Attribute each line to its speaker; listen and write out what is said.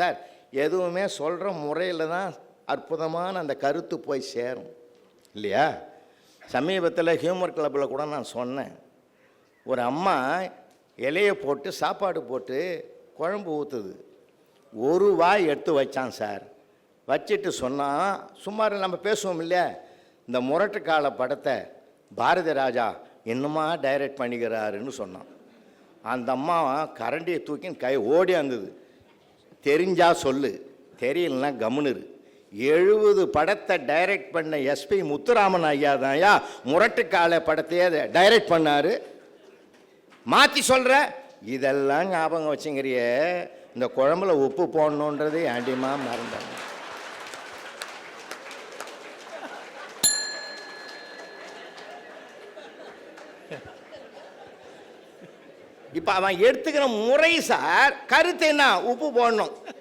Speaker 1: Sir எதுவுமே சொல்கிற முறையில் தான் அற்புதமான அந்த கருத்து போய் சேரும். இல்லையா? சமீபத்தில் ஹியூமர் கிளப்பில் கூட நான் சொன்னேன். ஒரு அம்மா இலையை போட்டு சாப்பாடு போட்டு குழம்பு ஊற்றுது ஒரு வாய் எடுத்து வச்சான் சார். வச்சுட்டு சொன்னால் சுமார் நம்ம பேசுவோம் இல்லையா? இந்த முரட்டு கால படத்தை பாரதி ராஜா இன்னுமா டைரக்ட் பண்ணிக்கிறாருன்னு சொன்னான். அந்த அம்மா கரண்டியை தூக்கின்னு கை ஓடி வந்தது. தெரிஞ்சால் சொல்லு. தெரியலனா கம்முனுரு. எழுபது படத்தை டைரக்ட் பண்ண எஸ்பி முத்துராமன் ஐயா தான்யா முரட்டுக்கால படத்தையே டைரக்ட் பண்ணார். மாற்றி சொல்கிற இதெல்லாம் ஞாபகம் வச்சுங்கிறிய இந்த குழம்புல உப்பு போடணுன்றது ஆண்டிமா மறந்தாங்க இப்போ அவன் எடுத்துக்கிற முறை சார் கருத்து என்ன? உப்பு போடணும்.